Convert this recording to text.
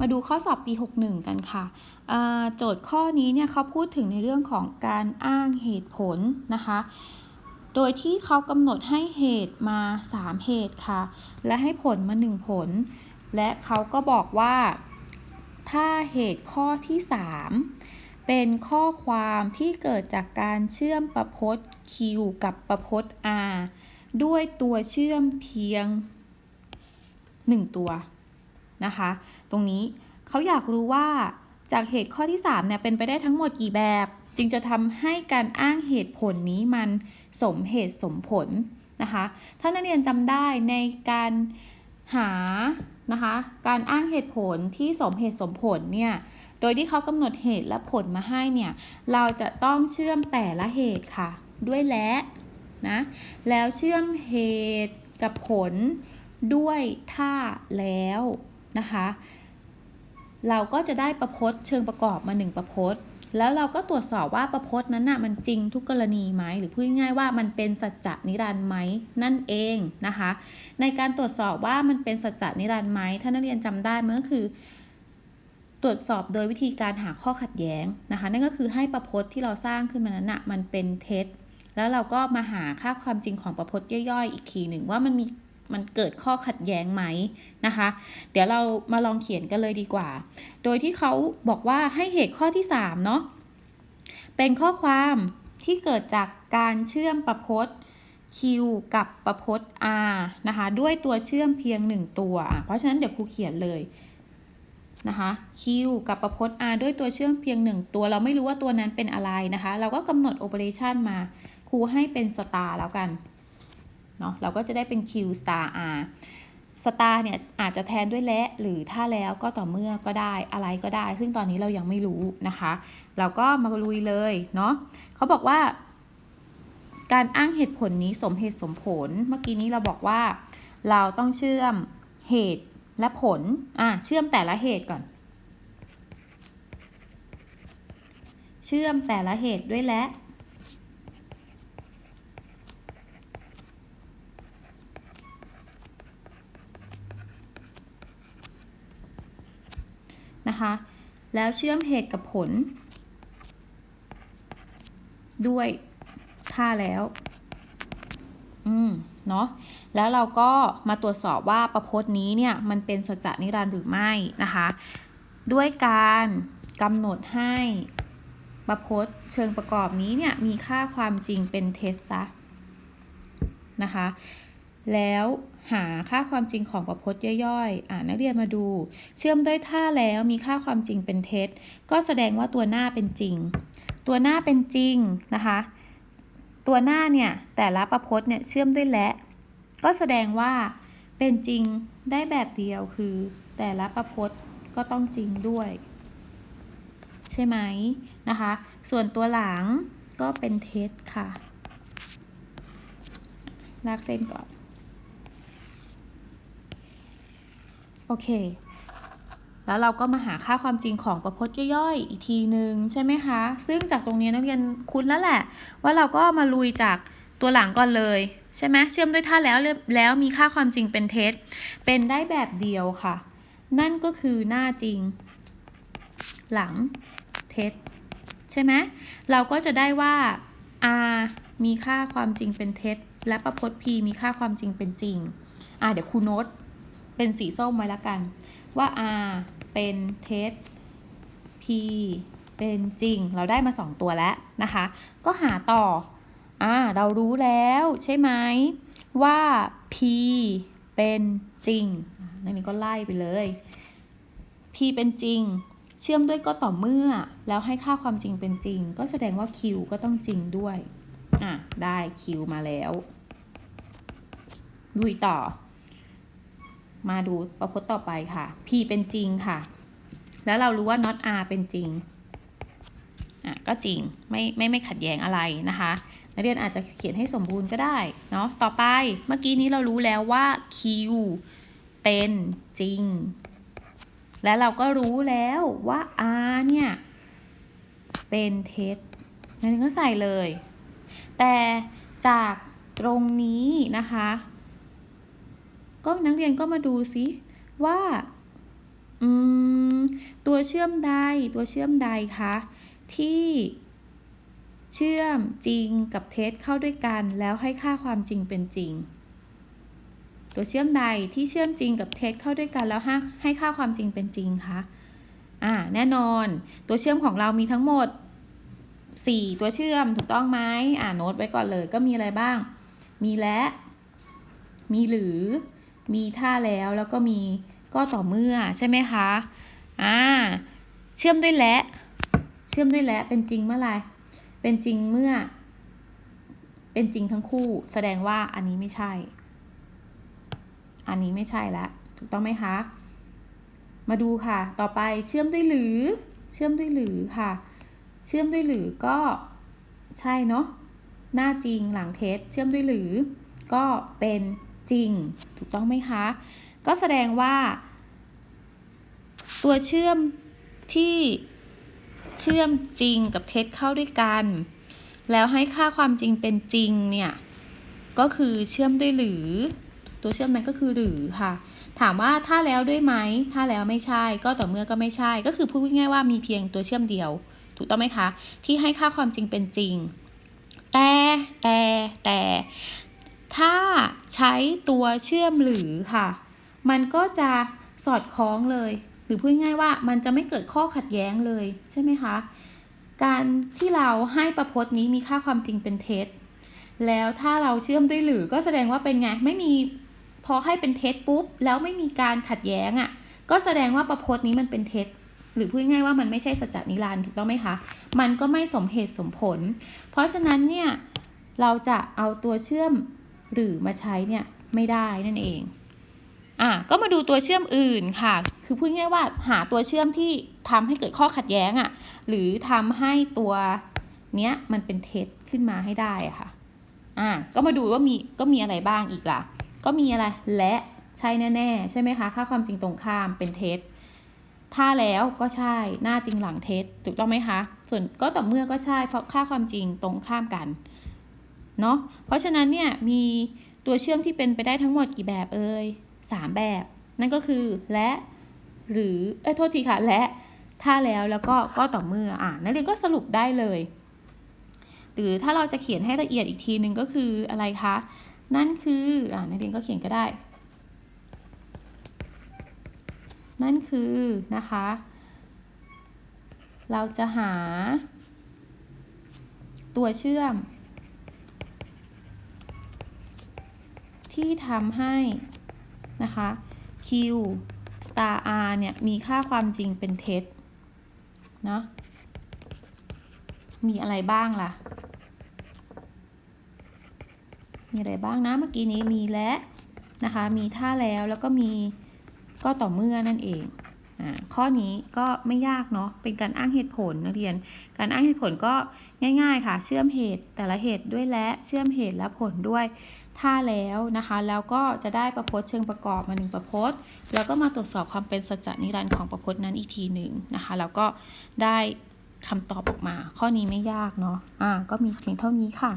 มาดูข้อสอบปี 61 กันค่ะอ่าโจทย์ข้อนี้เนี่ยเขาพูดถึงในเรื่องของการอ้างเหตุผลนะคะ โดยที่เขากำหนดให้เหตุมา 3 เหตุค่ะ และให้ผลมา 1 ผล และเขาก็บอกว่า ถ้าเหตุข้อที่ 3 เป็นข้อความที่เกิดจากการเชื่อมประพจน์ Q กับประพจน์ R ด้วยตัวเชื่อมเพียง 1 ตัว นะคะ ตรงนี้เขาอยากรู้ว่าจากเหตุข้อที่3เนี่ยเป็นไปได้ทั้งหมดกี่แบบ จึงจะทำให้การอ้างเหตุผลนี้มันสมเหตุสมผลนะคะ ถ้านักเรียนจำได้ในการหานะคะการอ้างเหตุผลที่สมเหตุสมผลเนี่ยโดยที่เขากำหนดเหตุและผลมาให้เนี่ยเราจะต้องเชื่อมแต่ละเหตุค่ะ ด้วยและนะแล้วเชื่อมเหตุกับผลด้วยถ้าแล้ว นะคะ เราก็จะได้ประพจน์เชิงประกอบมาหนึ่งประพจน์ แล้วเราก็ตรวจสอบว่าประพจน์นั้นน่ะมันจริงทุกกรณีไหม หรือพูดง่ายๆว่ามันเป็นสัจจะนิรันดร์ไหมนั่นเองนะคะ ในการตรวจสอบว่ามันเป็นสัจจะนิรันดร์ไหมถ้านักเรียนจำได้มันก็คือตรวจสอบโดยวิธีการหาข้อขัดแย้งนะคะ นั่นก็คือให้ประพจน์ที่เราสร้างขึ้นมานั้นน่ะมันเป็นเท็จ แล้วเราก็มาหาค่าความจริงของประพจน์ย่อยๆ อีกทีหนึ่งว่ามันมี มันเกิดข้อขัดแย้งไหมนะคะ เดี๋ยวเรามาลองเขียนกันเลยดีกว่า โดยที่เขาบอกว่าให้เหตุข้อที่3เนาะเป็นข้อความที่เกิดจากการเชื่อมประพจน์ Q กับประพจน์ R นะคะ ด้วยตัวเชื่อมเพียง 1 ตัว เพราะฉะนั้นเดี๋ยวครูเขียนเลยนะคะ Q กับประพจน์ R ด้วยตัวเชื่อมเพียง 1 ตัว เราไม่รู้ว่าตัวนั้นเป็นอะไรนะคะ เราก็กำหนด operation มา ครูให้เป็น star แล้วกัน เนาะเราก็จะได้เป็น Q star R สตาร์เนี่ยอาจจะแทนด้วยและหรือถ้าแล้วก็ต่อเมื่อก็ได้อะไรก็ได้ ซึ่งตอนนี้เรายังไม่รู้นะคะ เราก็มาลุยเลยเนาะเขาบอกว่า การอ้างเหตุผลนี้สมเหตุสมผล เมื่อกี้นี้เราบอกว่า เราต้องเชื่อมเหตุและผลอะเชื่อมแต่ละเหตุก่อน เชื่อมแต่ละเหตุด้วยและ นะคะ แล้วเชื่อมเหตุกับผล ด้วยถ้าแล้ว อืม เนาะ แล้วเราก็มาตรวจสอบว่าประพจน์นี้เนี่ย มันเป็นสัจจะนิรันดร์หรือไม่นะคะ ด้วยการกำหนดให้ประพจน์เชิงประกอบนี้เนี่ย มีค่าความจริงเป็นเท็จซะนะคะ แล้ว หาค่าความจริงของประพจน์ย่อยๆ อ่านนักเรียนมาดู เชื่อมด้วยท่าแล้วมีค่าความจริงเป็นเท็จ ก็แสดงว่าตัวหน้าเป็นจริง ตัวหน้าเป็นจริงนะคะ ตัวหน้าเนี่ยแต่ละประพจน์เนี่ยเชื่อมด้วยและ ก็แสดงว่าเป็นจริงได้แบบเดียวคือ แต่ละประพจน์ก็ต้องจริงด้วย ใช่ไหมนะคะ ส่วนตัวหลังก็เป็นเท็จค่ะ ลากเส้นก่อน โอเค แล้วเราก็มาหาค่าความจริงของประพจน์ย่อยๆ อีกทีหนึ่งใช่ไหมคะ ซึ่งจากตรงนี้นักเรียนคุ้นแล้วแหละ ว่าเราก็มาลุยจากตัวหลังก่อนเลยใช่ไหมเชื่อมด้วยท่าแล้วแล้วมีค่าความจริงเป็นเท็จ เป็นได้แบบเดียวค่ะ นั่นก็คือหน้าจริง หลังเท็จ ใช่ไหมเราก็จะได้ว่า r มีค่าความจริงเป็นเท็จ และประพจน์ p มีค่าความจริงเป็นจริง อ่าเดี๋ยวครูโน้ต เป็นสีส้มไว้แล้วกัน ว่า r เป็นเท็จ p เป็นจริง เราได้มา 2 ตัวแล้วนะคะ ก็หาต่ออ่าเรารู้แล้วใช่ไหมว่า p เป็นจริงนั่นนี่ก็ไล่ไปเลย p เป็นจริง เชื่อมด้วยก็ต่อเมื่อ แล้วให้ค่าความจริงเป็นจริง ก็แสดงว่า q ก็ต้องจริงด้วย อะ ได้ q มาแล้วลุยต่อ มาดูประพจน์ต่อไปค่ะ p เป็นจริงค่ะ แล้วเรารู้ว่า not r เป็นจริงอะก็จริงไม่ไม่ไม่ขัดแย้งอะไรนะคะนักเรียนอาจจะเขียนให้สมบูรณ์ก็ได้เนาะต่อไปเมื่อกี้นี้เรารู้แล้วว่า q เป็นจริง และเราก็รู้แล้วว่า r เนี่ยเป็นเท็จนั่นก็ใส่เลย แต่จากตรงนี้นะคะ ก็นักเรียนก็มาดูซิว่าอืมตัวเชื่อมใดตัวเชื่อมใดคะที่เชื่อมจริงกับเท็จเข้าด้วยกัน แล้วให้ค่าความจริงเป็นจริง ตัวเชื่อมใดที่เชื่อมจริงกับเท็จเข้าด้วยกันแล้วให้ให้ค่าความจริงเป็นจริงคะอ่าแน่นอน ตัวเชื่อมของเรามีทั้งหมด 4 ตัวเชื่อมถูกต้องไหมอ่าโน้ตไว้ก่อนเลยก็มีอะไรบ้าง มีและ มีหรือ มีถ้าแล้วแล้วก็มีก็ต่อเมื่อใช่ไหมคะอ่าเชื่อมด้วยและเชื่อมด้วยและเป็นจริงเมื่อไรเป็นจริงเมื่อ เป็นจริงทั้งคู่ แสดงว่าอันนี้ไม่ใช่ อันนี้ไม่ใช่ละถูกต้องไหมคะมาดูค่ะ ต่อไปเชื่อมด้วยหรือ เชื่อมด้วยหรือค่ะ เชื่อมด้วยหรือก็ใช่เนาะ หน้าจริงหลังเท็จเชื่อมด้วยหรือ ก็เป็น จริง ถูกต้องไหมคะ ก็แสดงว่า ตัวเชื่อมที่เชื่อมจริงกับเท็จเข้าด้วยกัน แล้วให้ค่าความจริงเป็นจริงเนี่ยก็คือเชื่อมด้วยหรือ ตัวเชื่อมนั้นก็คือหรือค่ะ ถามว่าถ้าแล้วด้วยไหมถ้าแล้วไม่ใช่ ก็ต่อเมื่อก็ไม่ใช่ ก็คือพูดง่ายๆว่ามีเพียงตัวเชื่อมเดียว ถูกต้องไหมคะ ที่ให้ค่าความจริงเป็นจริง แต่แต่แต่ ถ้าใช้ตัวเชื่อมหรือค่ะ มันก็จะสอดคล้องเลย หรือพูดง่ายว่ามันจะไม่เกิดข้อขัดแย้งเลยใช่ไหมคะ การที่เราให้ประพจน์นี้มีค่าความจริงเป็นเท็จ แล้วถ้าเราเชื่อมด้วยหรือก็แสดงว่าเป็นไงไม่มีพอให้เป็นเท็จปุ๊บ แล้วไม่มีการขัดแย้งอะ่ะ ก็แสดงว่าประพจน์นี้มันเป็นเท็จหรือพูดง่ายว่ามันไม่ใช่สัจจนิรันดร์ถูกต้องไหมคะ มันก็ไม่สมเหตุสมผล เพราะฉะนั้นเนี่ยเราจะเอาตัวเชื่อม หรือมาใช้เนี่ยไม่ได้นั่นเองอะก็มาดูตัวเชื่อมอื่นค่ะ คือพูดง่ายว่าหาตัวเชื่อมที่ทำให้เกิดข้อขัดแย้งอะ่ะ หรือทำให้ตัวเนี้ยมันเป็นเท็จขึ้นมาให้ได้อะค่ะอะก็มาดูว่ามีก็มีอะไรบ้างอีกล่ะ ก็มีอะไรและใช่แน่ๆใช่ไหมคะ ค่าความจริงตรงข้ามเป็นเท็จ ถ้าแล้วก็ใช่ หน้าจริงหลังเท็จถูกต้องไหมคะ ส่วนก็ต่อเมื่อก็ใช่เพราะค่าความจริงตรงข้ามกัน เนาะเพราะฉะนั้นเนี่ยมีตัวเชื่อมที่เป็นไปได้ทั้งหมดกี่แบบเอ่ยสามแบบ นั่นก็คือและหรือ เอ้ยโทษทีค่ะ และถ้าแล้วแล้วก็ก็ต่อเมื่ออ่านักเรียนก็สรุปได้เลย หรือถ้าเราจะเขียนให้ละเอียดอีกทีหนึ่งก็คืออะไรคะ นั่นคืออ่านักเรียนก็เขียนก็ได้ นั่นคือนะคะ เราจะหา ตัวเชื่อม ที่ทำให้นะคะ q star r เนี่ย มีค่าความจริงเป็นเท็จเนาะมีอะไรบ้างล่ะ มีอะไรบ้างนะ เมื่อกี้นี้มีและนะคะ มีถ้าแล้วแล้วก็มีก็ต่อเมื่อนั่นเองอ่าข้อนี้ก็ไม่ยากเนาะ เป็นการอ้างเหตุผลนักเรียน การอ้างเหตุผลก็ง่าย ๆ ค่ะ เชื่อมเหตุแต่ละเหตุด้วยและ เชื่อมเหตุและผลด้วย ถ้าแล้วนะคะ แล้วก็จะได้ประพจน์เชิงประกอบมาหนึ่งประพจน์ แล้วก็มาตรวจสอบความเป็นสัจจนิรันดร์ของประพจน์นั้นอีกทีหนึ่งนะคะ แล้วก็ได้คำตอบออกมา ข้อนี้ไม่ยากเนาะอ่าก็มีเพียงเท่านี้ค่ะ